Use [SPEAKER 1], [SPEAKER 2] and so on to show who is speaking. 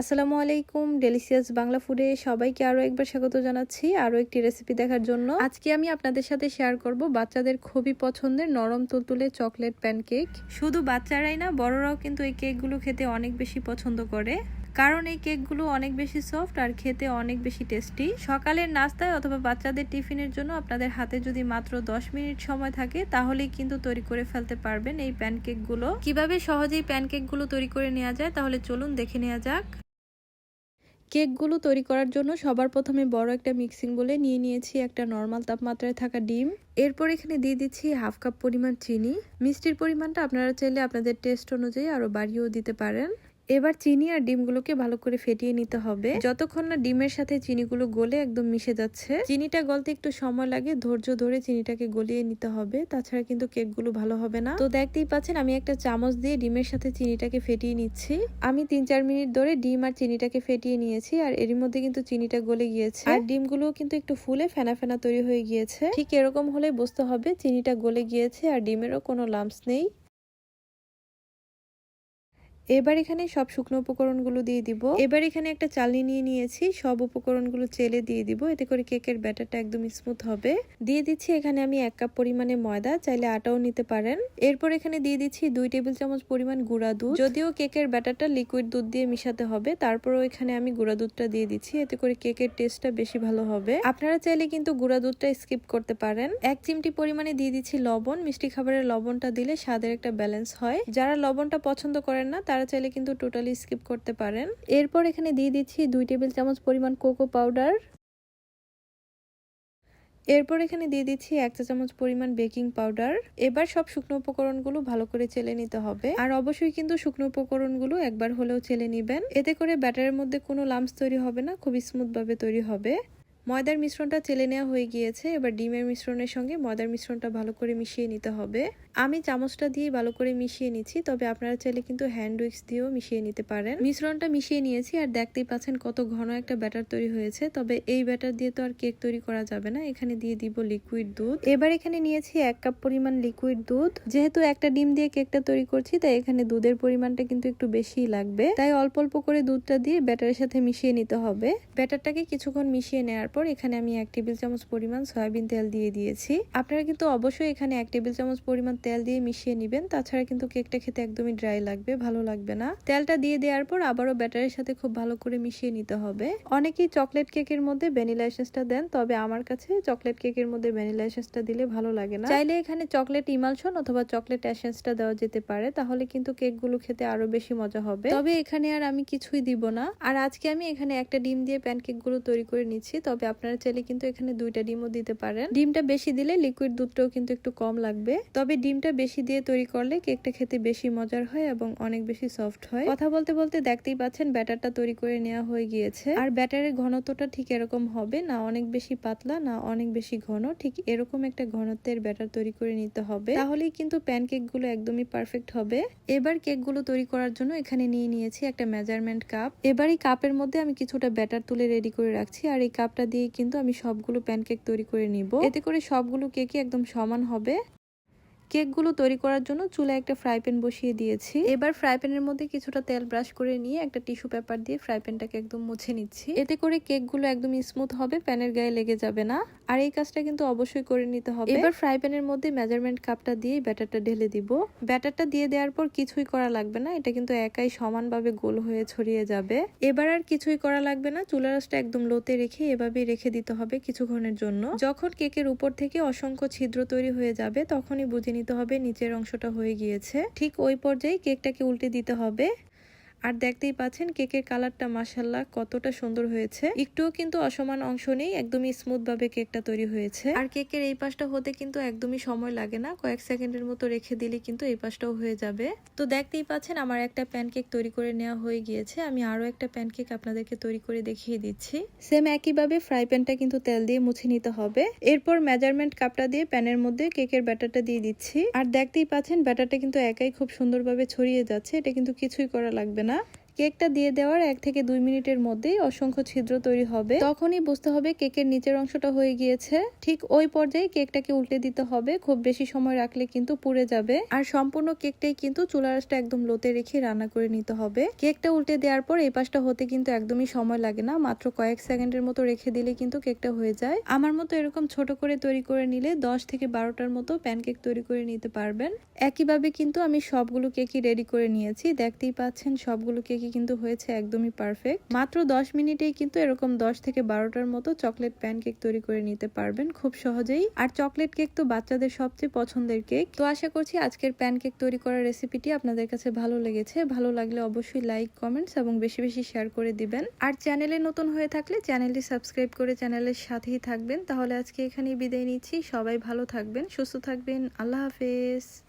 [SPEAKER 1] আসসালামু আলাইকুম ডেলিসিয়াস বাংলা ফুডে সবাইকে আরও একবার স্বাগত জানাচ্ছি আরও একটি রেসিপি দেখার জন্য। আজকে আমি আপনাদের সাথে শেয়ার করব বাচ্চাদের খুবই পছন্দের নরম তুলতুলে চকলেট প্যানকেক শুধু বাচ্চারাই না, বড়রাও কিন্তু এই কেকগুলো খেতে অনেক বেশি পছন্দ করে। কারণ এই কেকগুলো অনেক বেশি সফট আর খেতে অনেক বেশি টেস্টি সকালের নাস্তায় অথবা বাচ্চাদের টিফিনের জন্য আপনাদের হাতে যদি মাত্র 10 মিনিট সময় থাকে, তাহলেই কিন্তু তৈরি করে ফেলতে পারবেন এই প্যানকেকগুলো কীভাবে সহজেই প্যানকেকগুলো তৈরি করে নেওয়া যায়, তাহলে চলুন দেখে নেওয়া যাক। কেকগুলো তৈরি করার জন্য সবার প্রথমে বড় একটা মিক্সিং বলে নিয়ে নিয়েছি একটা নর্মাল তাপমাত্রায় থাকা ডিম। এরপর এখানে দিয়ে দিচ্ছি হাফ কাপ পরিমাণ চিনি। মিষ্টির পরিমাণটা আপনারা চাইলে আপনাদের টেস্ট অনুযায়ী আরও বাড়িয়েও দিতে পারেন। এবার চিনি আর ডিমগুলোকে ভালো করে ফেটিয়ে নিতে হবে। যতক্ষণ না ডিমের সাথে চিনিগুলো গলে একদম মিশে যাচ্ছে, চিনিটা গলতে একটু সময় লাগে, ধৈর্য ধরে চিনিটাকে গলিয়ে নিতে হবে। তাছাড়া কিন্তু কেকগুলো ভালো হবে না। তো দেখতেই পাচ্ছেন, আমি একটা চামচ দিয়ে ডিমের সাথে চিনিটাকে ফেটিয়ে নিচ্ছি। আমি তিন চার মিনিট ধরে ডিম আর চিনিটাকে ফেটিয়ে নিয়েছি, আর এরই মধ্যে কিন্তু চিনিটা গলে গিয়েছে। আর ডিমগুলোও কিন্তু একটু ফুলে ফেনা ফেনা তৈরি হয়ে গিয়েছে। ঠিক এরকম হলে বুঝতে হবে, চিনিটা গলে গিয়েছে আর ডিমেরও কোনো লাম্পস নেই। এবার এখানে সব শুকনো উপকরণগুলো দিয়ে দিব। এবার এখানে একটা চালনি নিয়ে নিয়েছি। সব উপকরণগুলো চেলে দিয়ে দিব। এতে করে কেকের ব্যাটারটা একদম স্মুথ হবে। দিয়ে দিচ্ছি এখানে আমি এক কাপ পরিমাণে ময়দা, চাইলে আটাও নিতে পারেন। এরপর এখানে দিয়ে দিচ্ছি দুই টেবিল চামচ পরিমাণ গুঁড়া দুধ। যদিও কেকের ব্যাটারটা লিকুইড দুধ দিয়ে মিশাতে হবে, তারপরও এখানে আমি গুঁড়া দুধটা দিয়ে দিচ্ছি। এতে করে কেকের টেস্টটা বেশি ভালো হবে। আপনারা চাইলে কিন্তু গুঁড়া দুধটা স্কিপ করতে পারেন। এক চিমটি পরিমাণে দিয়ে দিচ্ছি লবণ। মিষ্টি খাবারের লবণটা দিলে স্বাদের একটা ব্যালেন্স হয়। যারা লবণটা পছন্দ করেন না, তারা চাইলে কিন্তু টোটালি স্কিপ করতে পারেন। এরপর এখানে দিয়ে দিচ্ছি দুই টেবিল চামচ পরিমাণ কোকো পাউডার এরপর এখানে দিয়ে দিচ্ছি এক চা চামচ পরিমাণ বেকিং পাউডার এবার সব শুকনো উপকরণগুলো ভালো করে চেলে নিতে হবে। আর অবশ্যই কিন্তু শুকনো উপকরণগুলো একবার হলেও চেলে নিবেন। এতে করে ব্যাটারের মধ্যে কোনো লামস তৈরি হবে না, খুবই স্মুথ ভাবে তৈরি হবে। ময়দার মিশ্রণটা চেলে নেওয়া হয়ে গিয়েছে। এবার ডিমের মিশ্রণের সঙ্গে ময়দার মিশ্রণটা ভালো করে মিশিয়ে নিতে হবে। আমি চামচটা দিয়ে ভালো করে মিশিয়ে নিচ্ছি, তবে আপনারা চাইলে কিন্তু হ্যান্ড উইক্স দিয়েও মিশিয়ে নিতে পারেন। মিশ্রণটা মিশিয়ে নিয়েছি আর দেখতেই পাচ্ছেন কত ঘন একটা ব্যাটার তৈরি হয়েছে। তবে এই ব্যাটার দিয়ে তো আর কেক তৈরি করা যাবে না, এখানে দিয়ে দিব লিকুইড দুধ। এবার এখানে নিয়েছি এক কাপ পরিমাণ লিকুইড দুধ। যেহেতু একটা ডিম দিয়ে কেকটা তৈরি করছি, তাই এখানে দুধের পরিমাণটা কিন্তু একটু বেশি লাগবে। তাই অল্প অল্প করে দুধটা দিয়ে ব্যাটারের সাথে মিশিয়ে নিতে হবে। ব্যাটারটাকে কিছুক্ষণ মিশিয়ে নেওয়ার পর এখানে আমি এক টেবিল চামচ পরিমাণ সয়াবিন তেল দিয়ে দিয়েছি। আপনারা কিন্তু অবশ্যই এখানে এক টেবিল চামচ পরিমাণ তেল দিয়ে মিশিয়ে নেবেন। তাছাড়া কিন্তু কেকটা খেতে একদমই ড্রাই লাগবে, ভালো লাগবে না। তেলটা দিয়ে দেওয়ার পর আবারও ব্যাটারের সাথে খুব ভালো করে মিশিয়ে নিতে হবে। অনেকেই চকলেট কেকের মধ্যে ভ্যানিলা এসেন্সটা দেন, তবে আমার কাছে চকলেট কেকের মধ্যে ভ্যানিলা এসেন্সটা দিলে ভালো লাগে না। চাইলে এখানে চকলেট ইমালশন অথবা চকলেট এসেন্সটা দেওয়া যেতে পারে, তাহলে কিন্তু কেকগুলো খেতে আরও বেশি মজা হবে। তবে এখানে আর আমি কিছুই দিব না। আর আজকে আমি এখানে একটা ডিম দিয়ে প্যানকেকগুলো তৈরি করে নিচ্ছি, তবে আপনারা চাইলে কিন্তু এখানে দুইটা ডিমও দিতে পারেন। ডিমটা বেশি দিলে লিকুইড দুধটাও কিন্তু একটু কম লাগবে। তবে ডিমটা বেশি দিয়ে তৈরি করলে কেকটা খেতে বেশি মজার হয় এবং অনেক বেশি সফট হয়। কথা বলতে বলতে দেখতেই পাচ্ছেন ব্যাটারটা তৈরি করে নেওয়া হয়ে গিয়েছে। আর ব্যাটারের ঘনত্বটা ঠিক এরকম হবে, না অনেক বেশি পাতলা, না অনেক বেশি ঘন, ঠিক এরকম একটা ঘনত্বের ব্যাটার তৈরি করে নিতে হবে। তাহলেই কিন্তু প্যানকেকগুলো একদমই পারফেক্ট হবে। এবার কেকগুলো তৈরি করার জন্য এখানে নিয়ে নিয়েছি একটা মেজারমেন্ট কাপ এবার এই কাপের মধ্যে আমি কিছুটা ব্যাটার তুলে রেডি করে রাখছি। আর এই কাপটা দিয়ে কিন্তু আমি সবগুলো প্যানকেক তৈরি করে নিব। এতে করে সবগুলো কেকই একদম সমান হবে। কেকগুলো তৈরি করার জন্য চুলায় একটা ফ্রাই প্যান বসিয়ে দিয়েছি। এবার ফ্রাই প্যানের মধ্যে কিছুটা তেল ব্রাশ করে নিয়ে একটা টিস্যু পেপার দিয়ে ফ্রাই প্যানটাকে একদম মুছে নিচ্ছি। এতে করে কেকগুলো একদম স্মুথ হবে, প্যানের গায়ে লেগে যাবে না। আর এই কাজটা কিন্তু অবশ্যই করে নিতে হবে। এবার ফ্রাই প্যানের মধ্যে মেজারমেন্ট কাপটা দিয়ে ব্যাটারটা ঢেলে দিব। ব্যাটারটা দিয়ে দেওয়ার পর কিছুই করা লাগবে না, এটা কিন্তু একাই সমানভাবে গোল হয়ে ছড়িয়ে যাবে। এবার আর কিছুই করা লাগবে না চুলা রাসটা একদম লোতে রেখে এভাবেই রেখে দিতে হবে কিছুক্ষণের জন্য। যখন কেকের উপর থেকে অসংখ্য ছিদ্র তৈরি হয়ে যাবে, তখনই বুঝে নিতে হবে নিচের অংশটা হয়ে গিয়েছে। ঠিক ওই পর্যায়ে কেকটাকে উল্টে দিতে হবে। আর দেখতেই পাচ্ছেন কেকের কালারটা মাসাল্লাহ কতটা সুন্দর হয়েছে। একটুও কিন্তু অসমান অংশ নেই, একদমই স্মুথ ভাবে কেকটা তৈরি হয়েছে। আর কেকের এই পাশটা হতে কিন্তু একদমই সময় লাগে না, কয়েক সেকেন্ডের মতো রেখে দিলে কিন্তু এই পাশটাও হয়ে যাবে। তো দেখতেই পাচ্ছেন আমার একটা প্যানকেক তৈরি করে নেওয়া হয়ে গিয়েছে, আমি আরও একটা প্যানকেক আপনাদেরকে তৈরি করে দেখিয়ে দিচ্ছি। সেম একইভাবে ফ্রাই প্যানটা কিন্তু তেল দিয়ে মুছে নিতে হবে। এরপর মেজারমেন্ট কাপটা দিয়ে প্যানের মধ্যে কেকের ব্যাটারটা দিয়ে দিচ্ছি। আর দেখতেই পাচ্ছেন ব্যাটারটা কিন্তু একাই খুব সুন্দরভাবে ছড়িয়ে যাচ্ছে, এটা কিন্তু কিছুই করা লাগবে না। না কেকটা দিয়ে দেওয়ার এক থেকে দুই মিনিটের মধ্যেই অসংখ্য ছিদ্র তৈরি হবে। তখনই বুঝতে হবে কেকের নিচের অংশটা হয়ে গিয়েছে। ঠিক ওই পর্যায়ে কেকটাকে উল্টে দিতে হবে। খুব বেশি সময় রাখলে কিন্তু পুড়ে যাবে। আর সম্পূর্ণ কেকটাই কিন্তু চুলা আঁচটা একদম লোতে রেখে রান্না করে নিতে হবে। কেকটা উল্টে দেওয়ার পর এই পাশটা হতে কিন্তু একদমই সময় লাগে না। মাত্র কয়েক সেকেন্ডের মতো রেখে দিলে কিন্তু কেকটা হয়ে যায়। আমার মতো এরকম ছোট করে তৈরি করে নিলে দশ থেকে বারোটার মতো প্যানকেক তৈরি করে নিতে পারবেন। একইভাবে কিন্তু আমি সবগুলো কেকই রেডি করে নিয়েছি। দেখতেই পাচ্ছেন সবগুলো কেকই কিন্তু হয়েছে একদমই পারফেক্ট মাত্র দশ মিনিটেই কিন্তু এরকম দশ থেকে বারোটার মতো চকলেট প্যানকেক তৈরি করে নিতে পারবেন খুব সহজেই। আর চকলেট কেক তো বাচ্চাদের সবচেয়ে পছন্দের কেক তো আশা করছি আজকের প্যানকেক তৈরি করার রেসিপিটি আপনাদের কাছে ভালো লেগেছে। ভালো লাগলে অবশ্যই লাইক কমেন্টস এবং বেশি বেশি শেয়ার করে দিবেন। আর চ্যানেলে নতুন হয়ে থাকলে চ্যানেলটি সাবস্ক্রাইব করে চ্যানেলের সাথেই থাকবেন। তাহলে আজকে এখানেই বিদায় নিচ্ছি। সবাই ভালো থাকবেন, সুস্থ থাকবেন। আল্লাহ হাফেজ।